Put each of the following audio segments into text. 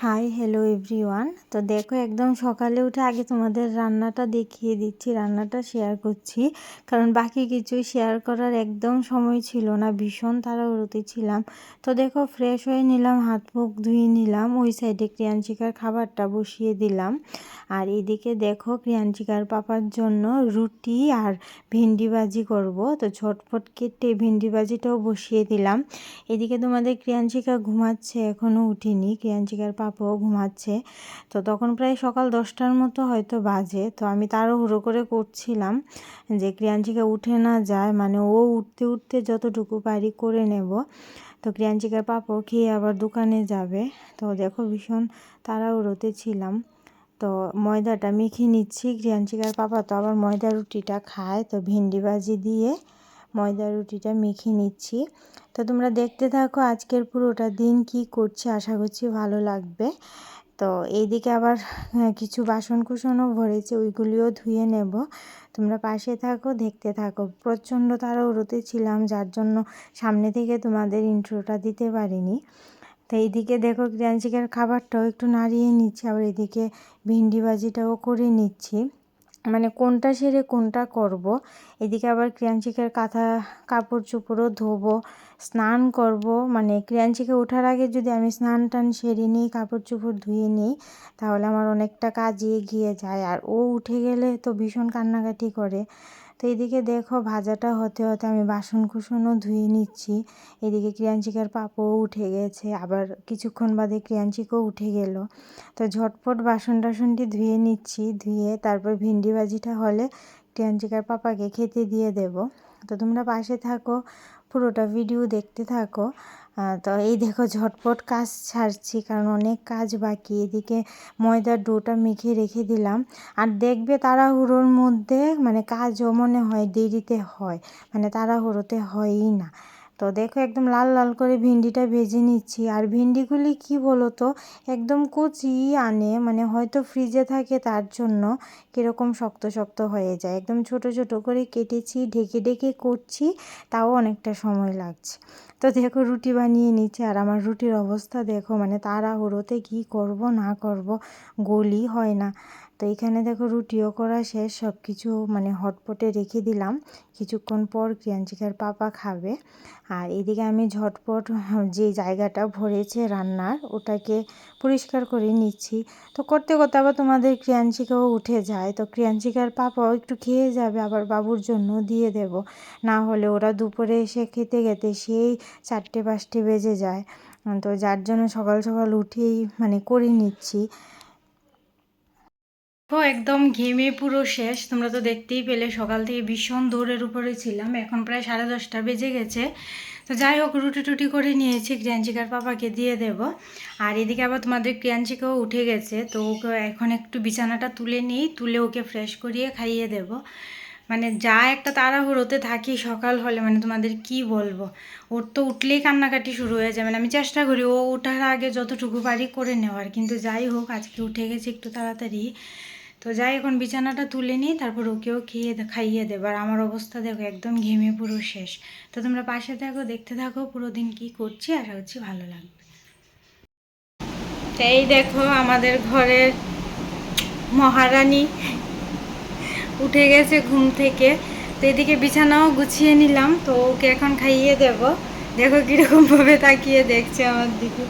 Hi hello everyone তো দেখো, একদম সকালে উঠে আগে তোমাদের রান্নাটা দেখিয়ে দিচ্ছি, রান্নাটা শেয়ার করছি। কারণ বাকি কিছুই শেয়ার করার একদম সময় ছিল না, ভীষণ তাড়াহুড়োতে ছিলাম। তো দেখো ফ্রেশ হয়ে নিলাম, হাত মুখ ধুয়ে নিলাম, ওই সাইডে ক্রিয়াঞ্চিকার খাবারটা বসিয়ে দিলাম। আর এদিকে দেখো ক্রিয়াঞ্চিকার পাপার জন্য রুটি আর ভেন্ডি ভাজি করব। তো ঝটফট কেটে ভেন্ডি ভাজিটাও বসিয়ে দিলাম। এদিকে তোমাদের ক্রিয়াঞ্চিকা ঘুমাচ্ছে এখনও উঠিনি। ক্রিয়াঞ্চিকার পাপাও ঘুমাচ্ছে। তো তখন প্রায় সকাল দশটার মতো হয়তো বাজে। তো আমি তারও হুড়ো করে করছিলাম যে ক্রিয়াঞ্চিকা উঠে না যায় মানে ও উঠতে উঠতে যতটুকু পারি করে নেব। তো ক্রিয়াঞ্চিকার পাপাও খেয়ে আবার দোকানে যাবে। তো দেখো ভীষণ তাড়াহুড়োতে ছিলাম। তো ময়দাটা মেখে নিচ্ছি। ক্রিয়াঞ্চিকার পাপা তো আবার ময়দা রুটিটা খায়। তো ভেন্ডি ভাজি দিয়ে ময়দা রুটিটা মেখে নিচ্ছি। তো তোমরা দেখতে থাকো আজকের পুরোটা দিন কি করছি আশা করছি ভালো লাগবে। তো এইদিকে আবার হ্যাঁ, কিছু বাসন কুসনও ভরেছে ওইগুলিও ধুয়ে নেব। তোমরা পাশে থাকো দেখতে থাকো। প্রচণ্ড তাড়াহুড়োতে ছিলাম যার জন্য সামনে থেকে তোমাদের ইন্ট্রোটা দিতে পারিনি। তো এইদিকে দেখো ক্রিয়াঞ্চিকার খাবারটাও একটু নাড়িয়ে নিচ্ছি আবার এদিকে ভিন্ডি ভাজিটাও করে নিচ্ছি। মানে কোনটা সেরে কোনটা করব। এদিকে আবার ক্রিয়াঞ্চিকের কাঁথা কাপড় চোপড়ও ধোবো, স্নান করব। মানে ক্রিয়াঞ্চিকে ওঠার আগে যদি আমি স্নান টান সেরে নিই কাপড় চোপড় ধুয়ে নিই, তাহলে আমার অনেকটা কাজ এগিয়ে যায়। আর ও উঠে গেলে তো ভীষণ কান্নাকাটি করে। তো এদিকে দেখো ভাজাটা হতে হতে আমি বাসন কুসনও ধুয়ে নিচ্ছি। এদিকে ক্রিয়াঞ্চিকার পাপও উঠে গেছে, আবার কিছুক্ষণ বাদে ক্রিয়াঞ্চিকও উঠে গেল। তো ঝটপট বাসন টাসনটি ধুয়ে নিচ্ছি, ধুয়ে তারপর ভিন্ডি ভাজিটা হলে ক্রিয়াঞ্চিকার পাপাকে খেতে দিয়ে দেব। তো তোমরা পাশে থাকো, পুরোটা ভিডিও দেখতে থাকো। তো এই দেখো ঝটপট কাজ ছাড়ছি, কারণ অনেক কাজ বাকি। এদিকে ময়দার ডোটা মেখে রেখে দিলাম। আর দেখবে তাড়াহুড়োর মধ্যে মানে কাজও মনে হয় দেরিতে হয় মানে তাড়াহুড়োতে হয়ই না। তো দেখো একদম লাল লাল করে ভিন্ডিটা ভেজে নিচ্ছি। আর ভিন্ডিগুলি কি বলো তো একদম কচি আনে মানে হয়তো ফ্রিজে থাকে তার জন্য কীরকম শক্ত শক্ত হয়ে যায়। একদম ছোট ছোট করে কেটেছি, ঢেকে ঢেকে করছি, তাও অনেকটা সময় লাগছে। তো দেখো রুটি বানিয়ে নিচ্ছে, আর আমার রুটির অবস্থা দেখো মানে তাড়াহুড়োতে কী করব না করব গলি হয় না। তো এখানে দেখো রুটিও করা শেষ সব কিছু মানে হটপটে রেখে দিলাম। কিছুক্ষণ পর ক্রিয়াঞ্চিকার পাপা খাবে। আর এদিকে আমি ঝটপট যে জায়গাটা ভরেছে রান্নার, ওটাকে পরিষ্কার করে নিচ্ছি। তো করতে করতে আবার তোমাদের ক্রিয়াঞ্চিকাও উঠে যায়। তো ক্রিয়াঞ্চিকার পাপাও একটু খেয়ে যাবে, আবার বাবুর জন্য দিয়ে দেব। না হলে ওরা দুপুরে এসে খেতে খেতে সেই চারটে পাঁচটে বেজে যায়। তো যার জন্য সকাল সকাল উঠেই মানে করে নিচ্ছি। ও একদম ঘেমে পুরো শেষ। তোমরা তো দেখতেই পেলে, সকাল থেকে ভীষণ দৌড়ের উপরে ছিলাম। এখন প্রায় সাড়ে দশটা বেজে গেছে। তো যাই হোক, রুটি টুটি করে নিয়েছি, ক্রিয়াঞ্চিকার পাপাকে দিয়ে দেব। আর এদিকে আবার তোমাদের ক্রিয়াঞ্চিকাও উঠে গেছে, তো ওকে এখন একটু বিছানাটা তুলে নিই, তুলে ওকে ফ্রেশ করিয়ে খাইয়ে দেব। মানে যা একটা তাড়াহুড়োতে থাকি সকাল হলে মানে তোমাদের কি বলব? ওর তো উঠলেই কান্নাকাটি শুরু হয়ে যায়। মানে আমি চেষ্টা করি, ও ওঠার আগে যতটুকু পারি করে নেওয়ার। কিন্তু যাই হোক, আজকে উঠে গেছে একটু তাড়াতাড়ি। তো যাই, এখন বিছানাটা তুলে নিই তারপর ওকেও খেয়ে খাইয়ে দেবো। আর আমার অবস্থা দেখো একদম ঘেমে পুরো শেষ। তো তোমরা পাশে থাকো, দেখতে থাকো পুরো দিন কী করছি, আশা করছি ভালো লাগবে। এই দেখো আমাদের ঘরের মহারানী উঠে গেছে ঘুম থেকে। তো এদিকে বিছানাও গুছিয়ে নিলাম, তো ওকে এখন খাইয়ে দেব। দেখো কীরকমভাবে তাকিয়ে দেখছে আমার দিকে।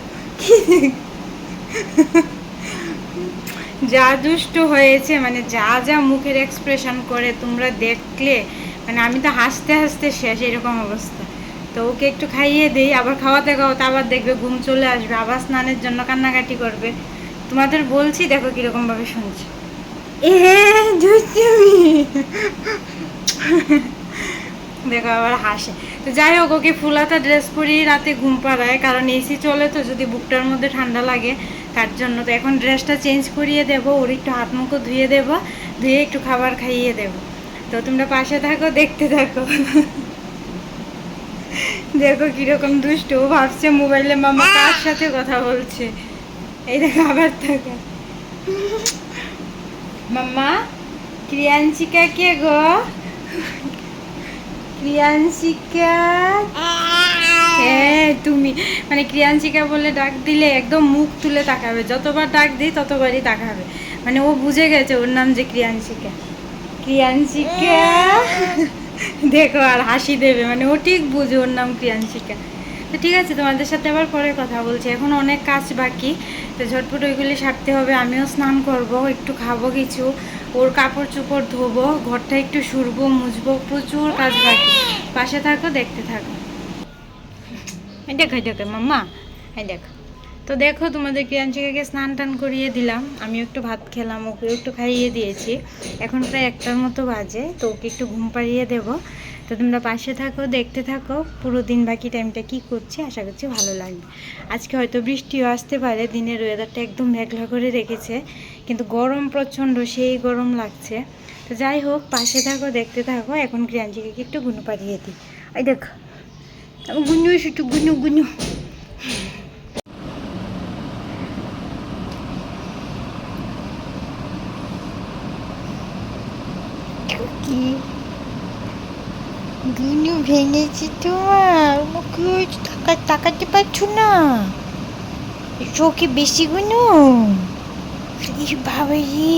যা দুষ্ট হয়েছে মানে যা যা মুখের এক্সপ্রেশন করে তোমরা দেখলে মানে আমি তো হাসতে হাসতে শেষ এরকম অবস্থা। তো ওকে একটু খাইয়ে দিই, আবার খাওয়াতে খাওয়াতে আবার দেখবে ঘুম চলে আসবে, আবার স্নানের জন্য কান্নাকাটি করবে। তোমাদের বলছি, দেখো কীরকমভাবে শুনছি। এ দেখো আবার হাসে। তো যাই হোক, ওকে ফুলাতা ড্রেস পরিয়ে রাতে ঘুম পাড়ায়, কারণ এসি চলে তো, যদি বুকটার মধ্যে ঠান্ডা লাগে, তার জন্য তো এখন ড্রেসটা চেঞ্জ করিয়ে দেব, ওর একটু হাত মুখও ধুয়ে দেব, ধুয়ে একটু খাবার খাইয়ে দেব। তো তোমরা পাশে থাকো, দেখতে থাকো। দেখো কীরকম দুষ্ট, ও ভাবছে মোবাইলে মামা কার সাথে কথা বলছে। এই দেখো আবার থাকো। মাম্মা, ক্রিয়াঞ্চিকা কে গো? প্রিয়াংশিকা হ্যাঁ তুমি। মানে ক্রিয়াঞ্চিকা বলে ডাক দিলে একদম মুখ তুলে তাকাবে। যতবার ডাক দিই ততবারই তাকাবে। মানে ও বুঝে গেছে ওর নাম যে ক্রিয়াঞ্চিকা ক্রিয়াঞ্চিকা দেখো আর হাসি দেবে। মানে ও ঠিক বুঝে ওর নাম ক্রিয়াঞ্চিকা তো ঠিক আছে, তোমাদের সাথে আবার পরে কথা বলছি। এখন অনেক কাজ বাকি, তো ঝটপট ওইগুলি সারতে হবে। আমিও স্নান করব, একটু খাব কিছু। ওর কাপড় চোপড় ধোবো, ঘরটা একটু শুরবো মুছবো, প্রচুর কাজ বাকি। পাশে থাকো, দেখতে থাকো। দেখো দেখো, মাম্মা হ্যাঁ দেখো। তো দেখো, তোমাদের ক্রিয়াঞ্চিকাকে স্নান টান করিয়ে দিলাম। আমি একটু ভাত খেলাম ওকে একটু খাইয়ে দিয়েছি। এখন প্রায় একটার মতো বাজে, তো ওকে একটু ঘুম পাড়িয়ে দেবো। তো তোমরা পাশে থাকো, দেখতে থাকো। পুরো দিন বাকি টাইমটা কি করছি, আশা করছি ভালো লাগবে। আজকে হয়তো বৃষ্টিও আসতে পারে, দিনের ওয়েদারটা একদম মেঘলা করে রেখেছে। কিন্তু গরম প্রচণ্ড, সেই গরম লাগছে। তো যাই হোক, পাশে থাকো, দেখতে থাকো। এখন ক্রিয়াঞ্চিকাকে একটু গুনু পাড়িয়ে দিই। এই দেখো গুনু একটু গুনু গুনু। কি? গুনু ভেঙেছে তোমার মুখে তাকাতে পারছ না চোখে বেশি গুনু বাবা রে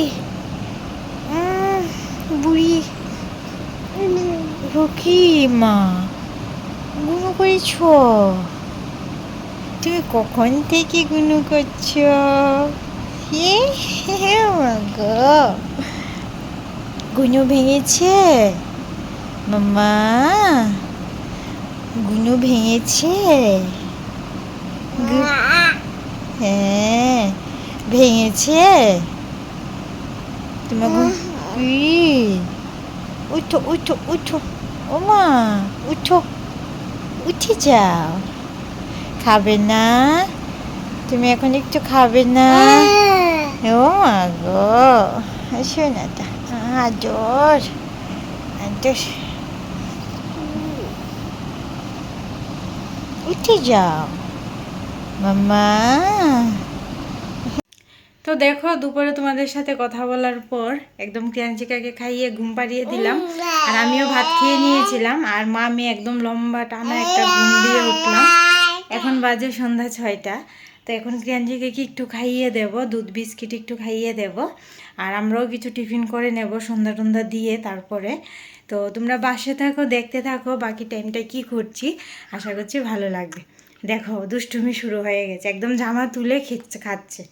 বুড়ি রকি মা গুনু করেছ তুমি কখন থেকে গুনু করছ গুনু ভেঙেছে মামা গুনু ভেঙেছে। হ্যাঁ ভেঙেছে। তোমার উঠো উঠো উঠো। ও মা উঠো উঠে যাও। খাবে না? তুমি এখন একটু খাবে না? ও মা গো শোনাটা আদর আদর। উঠে যাও। মামা তো দেখো, দুপুরে তোমাদের সাথে কথা বলার পর একদম ক্রিয়াঞ্চিকাকে খাইয়ে ঘুম পাড়িয়ে দিলাম। আর আমিও ভাত খেয়ে নিয়েছিলাম। আর মা আমি একদম লম্বা টানা একটা ঘুম দিয়ে উঠলাম। এখন বাজে সন্ধ্যা ছয়টা, তো এখন ক্রিয়াঞ্চিকাকে একটু খাইয়ে দেব, দুধ, বিস্কিট একটু খাইয়ে দেব, আর আমরাও কিছু টিফিন করে নেব সন্ধ্যা টন্ধা দিয়ে তারপরে। তো তোমরা বাসে থাকো, দেখতে থাকো, বাকি টাইমটা কি করছি, আশা করছি ভালো লাগবে। দেখো, দুষ্টুমি শুরু হয়ে গেছে, একদম জামা তুলে খেচ্ছে, খাচ্ছে।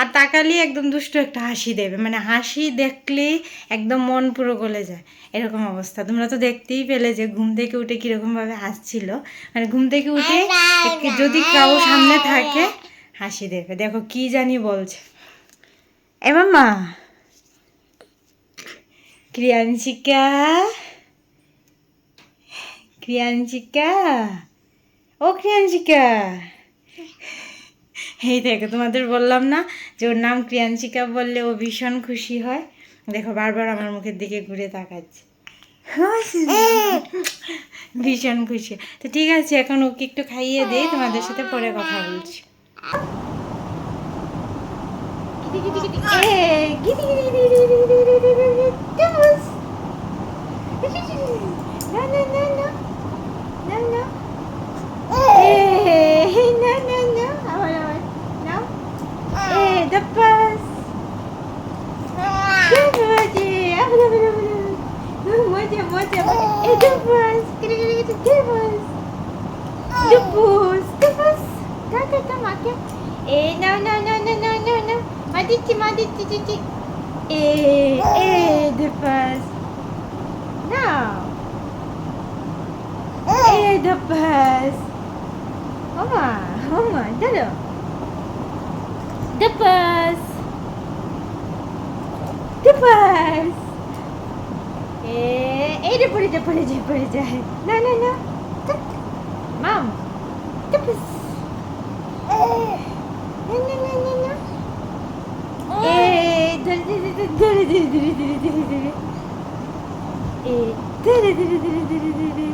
আর তাকালেই একদম দুষ্ট একটা হাসি দেবে। মানে হাসি দেখলেই একদম মন পুরো গলে যায়। এরকম অবস্থা। তোমরা তো দেখতেই পেলে যে ঘুম থেকে উঠে কীরকমভাবে হাসছিল। মানে ঘুম থেকে উঠে যদি কাউ সামনে থাকে হাসি দেবে। দেখো কি জানি বলছে। এ মাম্মা। ক্রিয়াঞ্চিকা। ক্রিয়াঞ্চিকা। ও ক্রিয়াঞ্চিকা। এই দেখো, তোমাদের বললাম না যে ওর নাম ক্রিয়াঞ্চিকা বললে ও ভীষণ খুশি হয়। দেখো, বারবার আমার মুখের দিকে ঘুরে তাকাচ্ছে। ভীষণ খুশি। তো ঠিক আছে, এখন ওকে একটু খাইয়ে দিই তোমাদের সাথে পরে কথা বলছি। না না না না the bus. Everybody, everybody, everybody, the bus. The bus. The bus. The bus. Come, come, come, come. Eh, no, no, no, no, no, no, no. Madichi, madichi, chichi. Eh, eh, the bus. Now. Ah! Eh, the bus. Vamos lá, vamos lá, entendeu? The bus. এ, এই রে পড়ে যায়, পড়ে যায়, পড়ে যায়। না, না, না। ধ্যাৎ। মাম। The bus. না, না, না, না, না। এই, ধরে, ধরে, ধরে, ধরে, ধরে, ধরে, ধরে, ধরে, ধরে। এই, ধরে, ধরে, ধরে, ধরে, ধরে।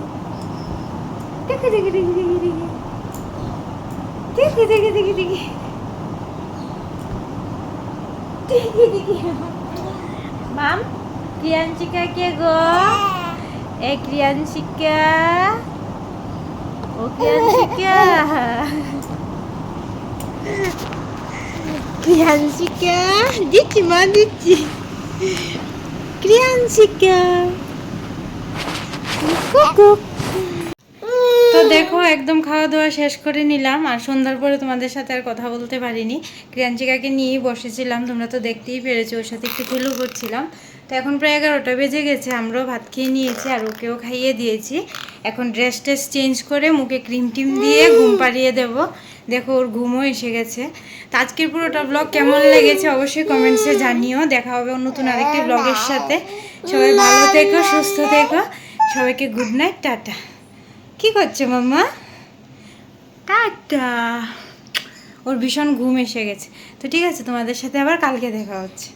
দেখো, দেখো, দেখো, দেখো, দেখো। দেখি দেখি দেখি দেখি দেখি দেখি মাম ক্রিয়াঞ্চিকা কে গো? এ ক্রিয়াঞ্চিকা। ও ক্রিয়াঞ্চিকা। ক্রিয়াঞ্চিকা দিচ্ছি মা দিচ্ছি। ক্রিয়াঞ্চিকা। কুকুক তো দেখো, একদম খাওয়া দাওয়া শেষ করে নিলাম। আর সন্ধ্যার পরে তোমাদের সাথে আর কথা বলতে পারিনি। ক্রিয়াঞ্চিকাকে নিয়েই বসেছিলাম, তোমরা তো দেখতেই পেরেছ, ওর সাথে একটু খেলু করছিলাম। তো এখন প্রায় এগারোটা বেজে গেছে, আমরাও ভাত খেয়ে নিয়েছি, আর ওকেও খাইয়ে দিয়েছি। এখন ড্রেস টেস চেঞ্জ করে মুখে ক্রিম টিম দিয়ে ঘুম পাড়িয়ে দেব। দেখো, ওর ঘুমও এসে গেছে। তো আজকের পুরোটা ব্লগ কেমন লেগেছে অবশ্যই কমেন্টসে জানিও। দেখা হবে নতুন আরেকটি ব্লগের সাথে। সবাই ভালো থেকো, সুস্থ থেকো। সবাইকে গুড নাইট টাটা। কি করছে মাম্মা? টাটা ওর ভীষণ ঘুম এসে গেছে। তো ঠিক আছে তোমাদের সাথে আবার কালকে দেখা হচ্ছে।